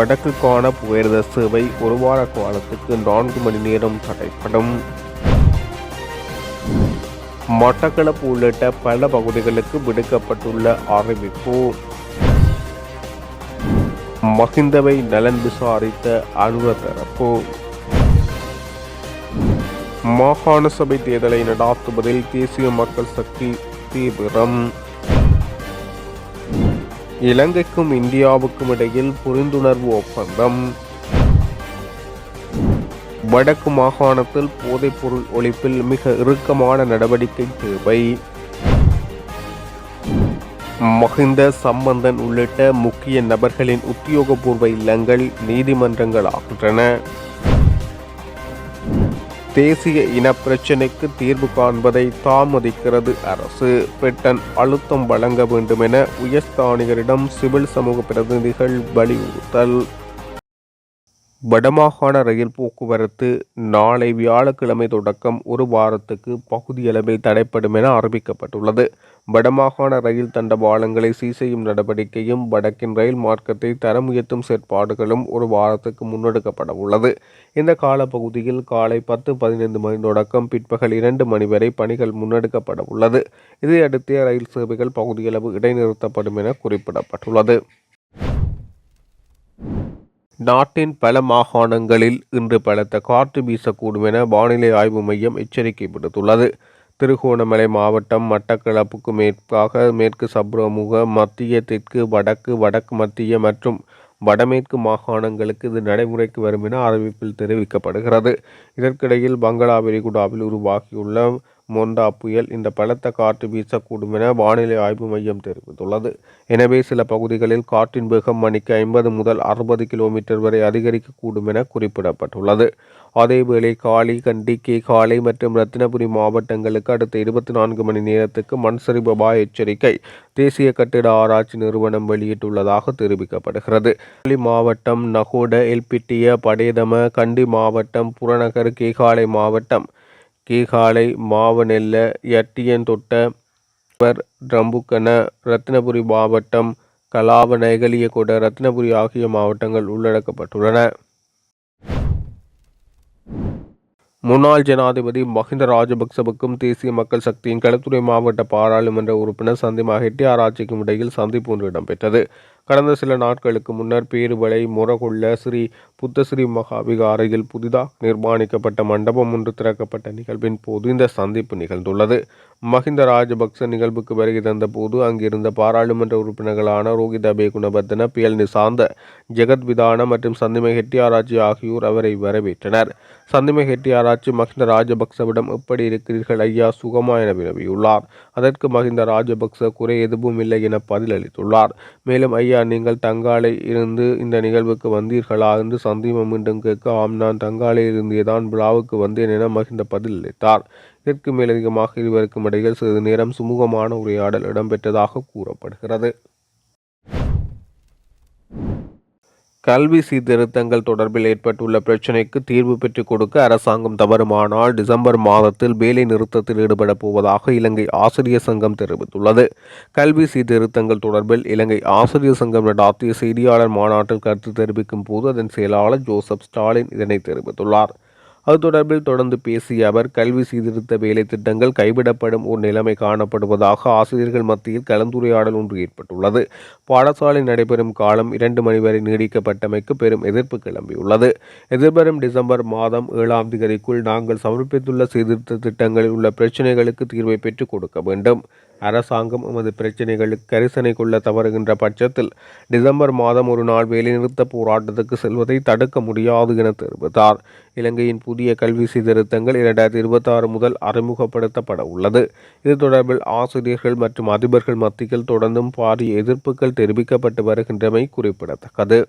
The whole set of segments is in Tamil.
வடக்குக்கான புகையிரத சேவை ஒரு வார காலத்துக்கு நான்கு மணி நேரம் தடைப்படும். மட்டக்களப்பு உள்ளிட்ட பல பகுதிகளுக்கு விடுக்கப்பட்டுள்ள அறிவிப்பு மகிந்தவை நலன் விசாரித்த அனுர தரப்பு மாகாண சபை தேர்தலை நடாத்துவதில் தேசிய மக்கள் சக்தி தீவிரம். இலங்கைக்கும் இந்தியாவுக்கும் இடையில் புரிந்துணர்வு ஒப்பந்தம். வடக்கு மாகாணத்தில் போதைப்பொருள் ஒழிப்பில் மிக இறுக்கமான நடவடிக்கை தேவை. மகிந்த சம்பந்தன் உள்ளிட்ட முக்கிய நபர்களின் உத்தியோகபூர்வ இல்லங்கள் நீதிமன்றங்களாகின்றன. தேசிய இன பிரச்சினைக்கு தீர்வு காண்பதை தாமதிக்கிறது அரசு. பிரிட்டன் அழுத்தம் வழங்க வேண்டும் என உயர்ஸ்தானிகரிடம் சிவில் சமூக பிரதிநிதிகள் வலியுறுத்தல். வடமாகாண ரயில் போக்குவரத்து நாளை வியாழக்கிழமை தொடக்கம் ஒரு வாரத்துக்கு பகுதியளவில் தடைப்படும் என அறிவிக்கப்பட்டுள்ளது. வடமாகாண ரயில் தண்டவாளங்களை சீசெய்யும் நடவடிக்கையும் வடக்கின் ரயில் மார்க்கத்தை தரம் உயர்த்தும் செயற்பாடுகளும் ஒரு வாரத்துக்கு முன்னெடுக்கப்பட உள்ளது. இந்த காலப்பகுதியில் காலை பத்து பதினைந்து மணி தொடக்கம் பிற்பகல் இரண்டு மணி வரை பணிகள் முன்னெடுக்கப்பட உள்ளது. இதையடுத்து ரயில் சேவைகள் பகுதியளவு இடைநிறுத்தப்படும் என குறிப்பிடப்பட்டுள்ளது. நாட்டின் பல மாகாணங்களில் இன்று பலத்த காற்று வீசக்கூடும் என வானிலை ஆய்வு மையம் எச்சரிக்கை விடுத்துள்ளது. திருகோணமலை மாவட்டம் மட்டக்களப்புக்கு மேற்காக மேற்கு சப்ரமுக மத்திய தெற்கு வடக்கு வடக்கு மத்திய மற்றும் வடமேற்கு மாகாணங்களுக்கு இது நடைமுறைக்கு வரும் என அறிவிப்பில் தெரிவிக்கப்படுகிறது. இதற்கிடையில் பங்களா விரிகுடாவில் உருவாகியுள்ள மொண்டா புயல் இந்த பலத்த காற்று வீசக்கூடும் என வானிலை ஆய்வு மையம் தெரிவித்துள்ளது. எனவே சில பகுதிகளில் காற்றின் வேகம் மணிக்கு ஐம்பது முதல் அறுபது கிலோமீட்டர் வரை அதிகரிக்கக்கூடும் என குறிப்பிடப்பட்டுள்ளது. அதேவேளை காலி கண்டி கேகாலை மற்றும் ரத்தினபுரி மாவட்டங்களுக்கு அடுத்த இருபத்தி நான்கு மணி நேரத்துக்கு மண் சரிவு அபாய எச்சரிக்கை தேசிய கட்டிட ஆராய்ச்சி நிறுவனம் வெளியிட்டுள்ளதாக தெரிவிக்கப்படுகிறது. காலி மாவட்டம் நகோட எல்பிட்டிய படேதம கண்டி மாவட்டம் புறநகர் கேகாலை மாவட்டம் கீகாலை மாவனெல்ல எட்டியன் தொட்டவர் ரம்புக்கன ரத்தினபுரி மாவட்டம் கலாவ நெகலியகொட ரத்தினபுரி ஆகிய மாவட்டங்கள் உள்ளடக்கப்பட்டுள்ளன. முன்னாள் ஜனாதிபதி மஹிந்த ராஜபக்சவுக்கும் தேசிய மக்கள் சக்தியின் களத்துறை மாவட்ட பாராளுமன்ற உறுப்பினர் சந்திமா ஹெட்டியாராட்சிக்கும் இடையில் சந்திப்பு ஒன்று இடம்பெற்றது. கடந்த சில நாட்களுக்கு முன்னர் பேருவளை முரகுள்ள ஸ்ரீ புத்தஸ்ரீ மகாவிகாரையில் புதிதாக நிர்மாணிக்கப்பட்ட மண்டபம் ஒன்று திறக்கப்பட்ட நிகழ்வின் போது இந்த சந்திப்பு நிகழ்ந்துள்ளது. மஹிந்த ராஜபக்ச நிகழ்வுக்கு வருகை தந்தபோது அங்கிருந்த பாராளுமன்ற உறுப்பினர்களான ரோஹித பே. குணவர்தன பியல் நிசாந்த ஜெகத் விதான மற்றும் சந்திமை ஹெட்டியாராட்சி ஆகியோர் அவரை வரவேற்றனர். சந்திமை ஹெட்டியாராட்சி மஹிந்த ராஜபக்சவிடம் எப்படி இருக்கிறீர்கள் ஐயா? சுகமா என வினவியுள்ளார். அதற்கு மஹிந்த ராஜபக்ச குறை எதுவும் இல்லை என பதிலளித்துள்ளார். மேலும் ஐயா நீங்கள் தங்காலை இருந்து இந்த நிகழ்வுக்கு வந்தீர்களா என்று சந்திமம் மீண்டும் கேட்க ஆம் நான் தங்காலை இருந்தேதான் விழாவுக்கு வந்தேன் என மஹிந்த பதிலளித்தார். இதற்கு மேலதிகமாக இருவருக்கும் இடையில் சிறிது நேரம் சுமூகமான உரையாடல் இடம்பெற்றதாக கூறப்படுகிறது. கல்வி சீர்திருத்தங்கள் தொடர்பில் ஏற்பட்டுள்ள பிரச்சினைக்கு தீர்வு பெற்றுக் கொடுக்க அரசாங்கம் தவறுமானால் டிசம்பர் மாதத்தில் வேலை நிறுத்தத்தில் ஈடுபடப் போவதாக இலங்கை ஆசிரியர் சங்கம் தெரிவித்துள்ளது. கல்வி சீர்திருத்தங்கள் தொடர்பில் இலங்கை ஆசிரியர் சங்கம் நடாத்திய செய்தியாளர் மாநாட்டில் கருத்து தெரிவிக்கும் போது அதன் செயலாளர் ஜோசப் ஸ்டாலின் இதனை தெரிவித்துள்ளார். அது தொடர்பில் தொடர்ந்து பேசிய அவர் கல்வி சீர்திருத்த வேலை திட்டங்கள் கைவிடப்படும் ஒரு நிலைமை காணப்படுவதாக ஆசிரியர்கள் மத்தியில் கலந்துரையாடல் ஒன்று ஏற்பட்டுள்ளது. பாடசாலை நடைபெறும் காலம் இரண்டு மணி வரை நீடிக்கப்பட்டமைக்கு பெரும் எதிர்ப்பு கிளம்பியுள்ளது. எதிர்வரும் டிசம்பர் மாதம் ஏழாம் தேதிக்குள் நாங்கள் சமர்ப்பித்துள்ள சீர்திருத்த திட்டங்களில் உள்ள பிரச்சினைகளுக்கு தீர்வை பெற்றுக் கொடுக்க வேண்டும். அரசாங்கம் எமது பிரச்சினைகளுக்கு கரிசனை கொள்ள தவறுகின்ற பட்சத்தில் டிசம்பர் மாதம் ஒரு நாள் வேலைநிறுத்த போராட்டத்துக்கு செல்வதை தடுக்க முடியாது என தெரிவித்தார். இலங்கையின் புதிய கல்வி சீர்திருத்தங்கள் இரண்டாயிரத்தி இருபத்தாறு முதல் அறிமுகப்படுத்தப்பட உள்ளது. இது தொடர்பில் ஆசிரியர்கள் மற்றும் அதிபர்கள் மத்தியில் தொடர்ந்தும் பாரிய எதிர்ப்புகள் தெரிவிக்கப்பட்டு வருகின்றமை குறிப்பிடத்தக்கது.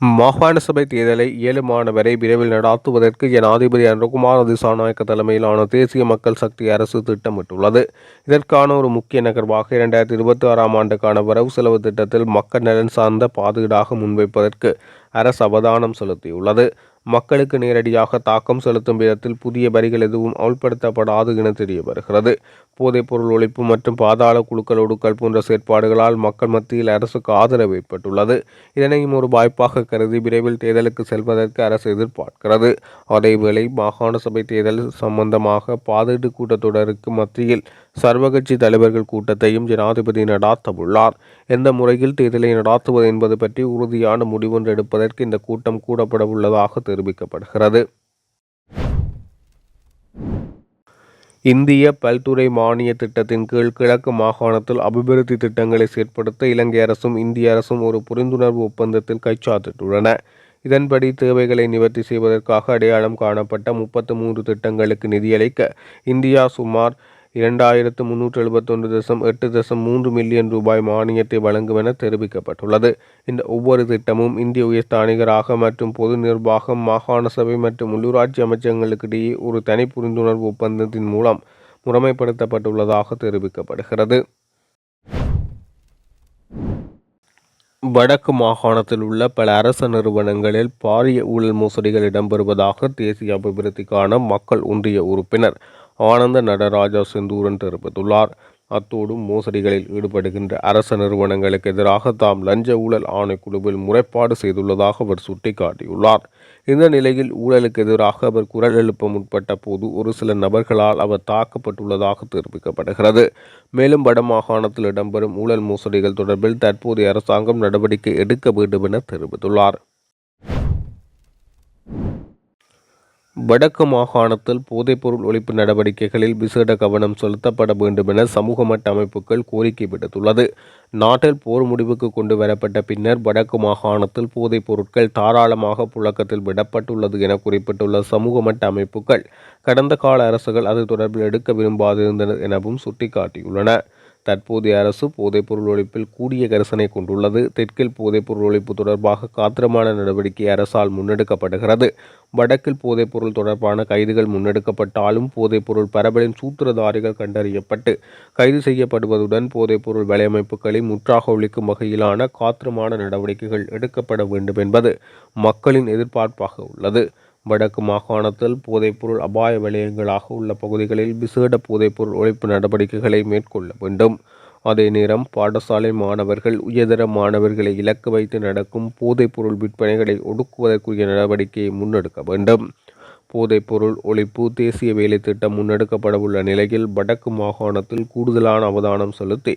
மாகாண சபை தேர்தலை ஏழு மாணவரை விரைவில் நடாத்துவதற்கு ஜனாதிபதி அனுகுமார் திசாநாயக்க தலைமையிலான தேசிய மக்கள் சக்தி அரசு திட்டமிட்டுள்ளது. இதற்கான ஒரு முக்கிய நகர்வாக இரண்டாயிரத்தி இருபத்தி ஆறாம் ஆண்டுக்கான வரவு செலவு திட்டத்தில் மக்கள் நலன் சார்ந்த பாதுகாடாக முன்வைப்பதற்கு அரசு அவதானம் செலுத்தியுள்ளது. மக்களுக்கு நேரடியாக தாக்கம் செலுத்தும் விதத்தில் புதிய வரிகள் எதுவும் அமல்படுத்தப்படாது என தெரிய வருகிறது போதைப்பொருள் ஒழிப்பு மற்றும் பாதாள குழுக்கள் ஒடுக்கல் போன்ற செயற்பாடுகளால் மக்கள் மத்தியில் அரசுக்கு ஆதரவு ஏற்பட்டுள்ளது. இதனையும் ஒரு வாய்ப்பாக கருதி விரைவில் தேர்தலுக்கு செல்வதற்கு அரசு எதிர்பார்க்கிறது. அதேவேளை மாகாண சபை தேர்தல் சம்பந்தமாக பாதீட்டு கூட்டத்தொடருக்கு மத்தியில் சர்வகட்சி தலைவர்கள் கூட்டத்தையும் ஜனாதிபதி நடாத்தவுள்ளார். எந்த முறையில் தேர்தலை நடாத்துவது என்பது பற்றி உறுதியான முடிவொன்று எடுப்பதற்கு இந்த கூட்டம் கூடப்பட உள்ளதாக தெரிவிக்கப்படுகிறது. இந்திய பல்துறை மானிய திட்டத்தின் கீழ் கிழக்கு மாகாணத்தில் அபிவிருத்தி திட்டங்களை செயற்படுத்த இலங்கை அரசும் இந்திய அரசும் ஒரு புரிந்துணர்வு ஒப்பந்தத்தில் கைச்சாத்திட்டுள்ளன. இதன்படி தேவைகளை நிவர்த்தி செய்வதற்காக அடையாளம் காணப்பட்ட முப்பத்து மூன்று திட்டங்களுக்கு நிதியளிக்க இந்தியா சுமார் இரண்டாயிரத்து முன்னூற்று எழுபத்தொன்று தசம் எட்டு தசம் மூன்று மில்லியன் ரூபாய் மானியத்தை வழங்கும் என தெரிவிக்கப்பட்டுள்ளது. இந்த ஒவ்வொரு திட்டமும் இந்திய உயர்ஸ்தானிகராக மற்றும் பொது நிர்வாகம் மாகாண சபை மற்றும் உள்ளூராட்சி அமைச்சகங்களுக்கிடையே ஒரு தனி புரிந்துணர்வு ஒப்பந்தத்தின் மூலம் முறைமைப்படுத்தப்பட்டுள்ளதாக தெரிவிக்கப்படுகிறது. வடக்கு மாகாணத்தில் உள்ள பல அரச நிறுவனங்களில் பாரிய ஊழல் மோசடிகள் இடம்பெறுவதாக தேசிய அபிவிருத்திக்கான மக்கள் ஒன்றிய உறுப்பினர் ஆனந்த நடராஜா செந்தூரன் தெரிவித்துள்ளார். அத்தோடு மோசடிகளில் ஈடுபடுகின்ற அரச நிறுவனங்களுக்கு எதிராக தாம் லஞ்ச ஊழல் ஆணைக்குழுவில் முறைப்பாடு செய்துள்ளதாக அவர் சுட்டிக்காட்டியுள்ளார். இந்த நிலையில் ஊழலுக்கு எதிராக அவர் குரல் எழுப்ப முற்பட்ட போது ஒரு சில நபர்களால் அவர் தாக்கப்பட்டுள்ளதாக தெரிவிக்கப்படுகிறது. மேலும் வடமாகாணத்தில் இடம்பெறும் ஊழல் மோசடிகள் தொடர்பில் தற்போதைய அரசாங்கம் நடவடிக்கை எடுக்க வேண்டும் என தெரிவித்துள்ளார். வடக்கு மாகாணத்தில் போதைப்பொருள் ஒழிப்பு நடவடிக்கைகளில் விசேட கவனம் செலுத்தப்பட வேண்டும் என சமூக மட்ட அமைப்புகள் கோரிக்கை விடுத்துள்ளது. நாட்டில் போர் முடிவுக்கு கொண்டு வரப்பட்ட பின்னர் வடக்கு மாகாணத்தில் போதைப் பொருட்கள் தாராளமாக புழக்கத்தில் விடப்பட்டுள்ளது என குறிப்பிட்டுள்ள சமூக மட்ட அமைப்புகள் கடந்த கால அரசுகள் அது தொடர்பில் எடுக்க விரும்பாதிருந்தனர் எனவும் சுட்டிக்காட்டியுள்ளன. தற்போதைய அரசு போதைப்பொருள் ஒழிப்பில் கூடிய கரிசனை கொண்டுள்ளது. தெற்கில் போதைப்பொருள் ஒழிப்பு தொடர்பாக காத்திரமான நடவடிக்கை அரசால் முன்னெடுக்கப்படுகிறது. வடக்கில் போதைப்பொருள் தொடர்பான கைதுகள் முன்னெடுக்கப்பட்டாலும் போதைப்பொருள் பரவலின் சூத்திரதாரிகள் கண்டறியப்பட்டு கைது செய்யப்படுவதுடன் போதைப்பொருள் வலையமைப்புகளை முற்றாக ஒழிக்கும் வகையிலான காத்திரமான நடவடிக்கைகள் எடுக்கப்பட வேண்டும் என்பது மக்களின் எதிர்பார்ப்பாக உள்ளது. வடக்கு மாகாணத்தில் போதைப்பொருள் அபாய வலயங்களாக உள்ள பகுதிகளில் விசேட போதைப்பொருள் ஒழிப்பு நடவடிக்கைகளை மேற்கொள்ள வேண்டும். அதே நேரம் பாடசாலை மாணவர்கள் உயர்தர மாணவர்களை இலக்கு வைத்து நடக்கும் போதைப்பொருள் விற்பனைகளை ஒடுக்குவதற்குரிய நடவடிக்கையை முன்னெடுக்க வேண்டும். போதைப்பொருள் ஒழிப்பு தேசிய வேலை திட்டம் முன்னெடுக்கப்படவுள்ள நிலையில் வடக்கு மாகாணத்தில் கூடுதலான அவதானம் செலுத்தி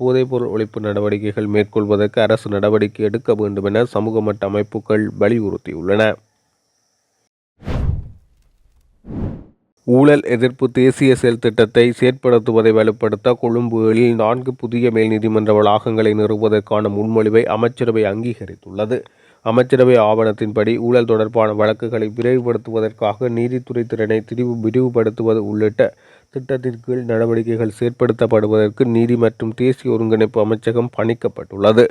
போதைப்பொருள் ஒழிப்பு நடவடிக்கைகள் மேற்கொள்வதற்கு அரசு நடவடிக்கை எடுக்க வேண்டும் என சமூக மட்ட அமைப்புகள் வலியுறுத்தியுள்ளன. ஊழல் எதிர்ப்பு தேசிய செயல் திட்டத்தை செயற்படுத்துவதை வலுப்படுத்த கொழும்புகளில் நான்கு புதிய மேல் நீதிமன்ற வளாகங்களை நிறுவுவதற்கான முன்மொழிவை அமைச்சரவை அங்கீகரித்துள்ளது. அமைச்சரவை ஆவணத்தின்படி ஊழல் தொடர்பான வழக்குகளை விரைவுபடுத்துவதற்காக நீதித்துறை திறனை திரிவு விரிவுபடுத்துவது உள்ளிட்ட திட்டத்திற்கீழ் நடவடிக்கைகள் செயற்படுத்தப்படுவதற்கு நீதி மற்றும் தேசிய ஒருங்கிணைப்பு அமைச்சகம் பணிக்கப்பட்டுள்ளது.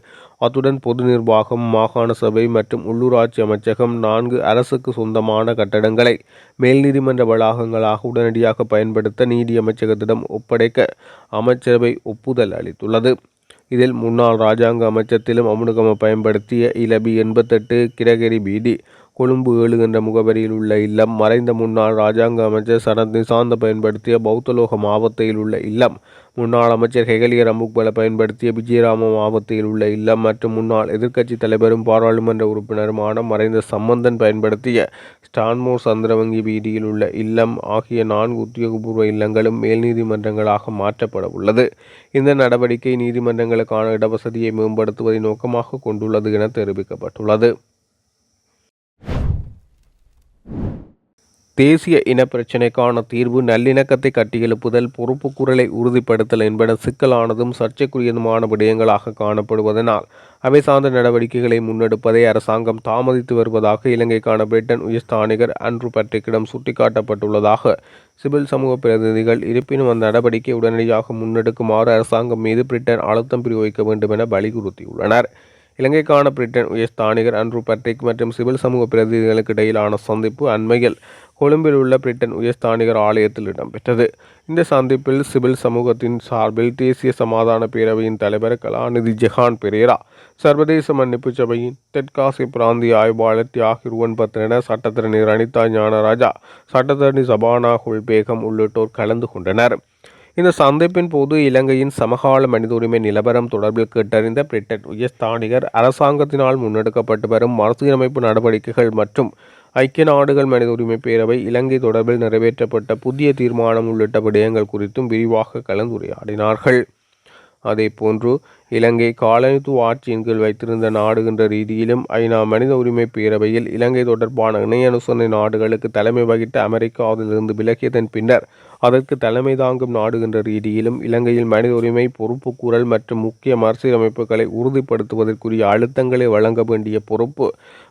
அத்துடன் பொது நிர்வாகம் மாகாண சபை மற்றும் உள்ளூராட்சி அமைச்சகம் நான்கு அரசுக்கு சொந்தமான கட்டடங்களை மேல் நீதிமன்ற வளாகங்களாக உடனடியாக பயன்படுத்த நீதி அமைச்சகத்திடம் ஒப்படைக்க அமைச்சரவை ஒப்புதல் அளித்துள்ளது. இதில் முன்னாள் ராஜாங்க அமைச்சத்திலும் அமுனுகம பயன்படுத்திய இலபி எண்பத்தெட்டு கிரகரி பீதி கொழும்பு ஏழு என்ற முகவரியில் உள்ள இல்லம் மறைந்த முன்னாள் ராஜாங்க அமைச்சர் சரத் நிசாந்த பயன்படுத்திய பௌத்தலோக மாவத்தையில் உள்ள இல்லம் முன்னாள் அமைச்சர் ஹெகலிய ரம்புக்பல பயன்படுத்திய விஜயராம மாவத்தையில் உள்ள இல்லம் மற்றும் முன்னாள் எதிர்க்கட்சி தலைவரும் பாராளுமன்ற உறுப்பினருமான மறைந்த சம்பந்தன் பயன்படுத்திய ஸ்டான்மோர் சந்திரவங்கி வீதியில் உள்ள இல்லம் ஆகிய நான்கு உத்தியோகபூர்வ இல்லங்களும் மேல் நீதிமன்றங்களாக மாற்றப்பட உள்ளது. இந்த நடவடிக்கை நீதிமன்றங்களுக்கான இடவசதியை மேம்படுத்துவதை நோக்கமாக கொண்டுள்ளது என தெரிவிக்கப்பட்டுள்ளது. தேசிய இனப்பிரச்சினைக்கான தீர்வு நல்லிணக்கத்தை கட்டியெழுப்புதல் பொறுப்பு குரலை உறுதிப்படுத்தல் என்பன சிக்கலானதும் சர்ச்சைக்குரியதுமான விடயங்களாக காணப்படுவதனால் அவை சார்ந்த நடவடிக்கைகளை முன்னெடுப்பதை அரசாங்கம் தாமதித்து வருவதாக இலங்கைக்கான பிரிட்டன் உயர்ஸ்தானிகர் அன்ரு பட்ரிக்கிடம் சுட்டிக்காட்டப்பட்டுள்ளதாக சிவில் சமூக பிரதிநிதிகள் இருப்பினும் அந்த நடவடிக்கை உடனடியாக முன்னெடுக்குமாறு அரசாங்கம் மீது பிரிட்டன் அழுத்தம் பிரயோகிக்க வேண்டும் என வலியுறுத்தியுள்ளனர். இலங்கைக்கான பிரிட்டன் உயர்ஸ்தானிகர் அன்ரூ பட்ரிக் மற்றும் சிவில் சமூக பிரதிநிதிகளுக்கு இடையிலான சந்திப்பு அண்மையில் கொழும்பில் உள்ள பிரிட்டன் உயர்ஸ்தானிகர் ஆலயத்தில் இடம்பெற்றது. இந்த சந்திப்பில் சிவில் சமூகத்தின் சார்பில் தேசிய சமாதான பேரவையின் தலைவர் கலாநிதி ஜெஹான் பெரேரா சர்வதேச மன்னிப்பு சபையின் தெற்காசிய பிராந்திய ஆய்வாளர் தியாகி ருவன் பத்ரன சட்டத்திறனி அனிதா ஞானராஜா சட்டத்தரணி சபானா பேகம் உள்ளிட்டோர் கலந்து கொண்டனர். இந்த சந்திப்பின் போது இலங்கையின் சமகால மனித உரிமை நிலவரம் தொடர்பில் கேட்டறிந்த பிரிட்டன் உயர்ஸ்தானிகர் அரசாங்கத்தினால் முன்னெடுக்கப்பட்டு வரும் மறுசீரமைப்பு நடவடிக்கைகள் மற்றும் ஐக்கிய நாடுகள் மனித உரிமை பேரவை இலங்கை தொடர்பில் நிறைவேற்றப்பட்ட புதிய தீர்மானம் உள்ளிட்ட விடயங்கள் குறித்தும் விரிவாக கலந்துரையாடினார்கள். அதேபோன்று இலங்கை காலனித்துவ ஆட்சியின் கீழ் வைத்திருந்த நாடு என்ற ரீதியிலும் ஐநா மனித உரிமை பேரவையில் இலங்கை தொடர்பான இணையனுசனை அனுசரணை நாடுகளுக்கு தலைமை வகித்த அமெரிக்காவிலிருந்து விலகியதன் பின்னர் அதற்கு தலைமை தாங்கும் நாடு என்ற ரீதியிலும் இலங்கையில் மனித உரிமை பொறுப்புக்கூறல் மற்றும் முக்கிய மறுசீரமைப்புகளை உறுதிப்படுத்துவதற்குரிய அழுத்தங்களை வழங்க வேண்டிய பொறுப்பு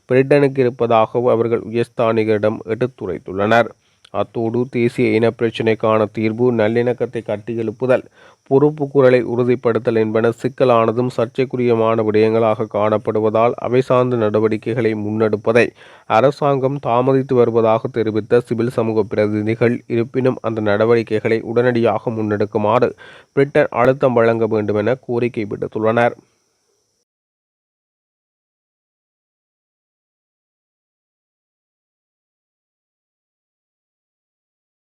பிரிட்டனுக்கு இருப்பதாகவும் அவர்கள் உயர்ஸ்தானிகரிடம் எடுத்துரைத்துள்ளனர். அத்தோடு தேசிய இனப்பிரச்சினைக்கான தீர்வு நல்லிணக்கத்தை கட்டியெழுப்புதல் பொறுப்பு குரலை உறுதிப்படுத்தல் என்பன சிக்கலானதும் சர்ச்சைக்குரியமான விடயங்களாக காணப்படுவதால் அவை சார்ந்த நடவடிக்கைகளை முன்னெடுப்பதை அரசாங்கம் தாமதித்து வருவதாக தெரிவித்த சிவில் சமூக பிரதிநிதிகள் இருப்பினும் அந்த நடவடிக்கைகளை உடனடியாக முன்னெடுக்குமாறு பிரிட்டன் அழுத்தம் வழங்க வேண்டுமென கோரிக்கை விடுத்துள்ளனர்.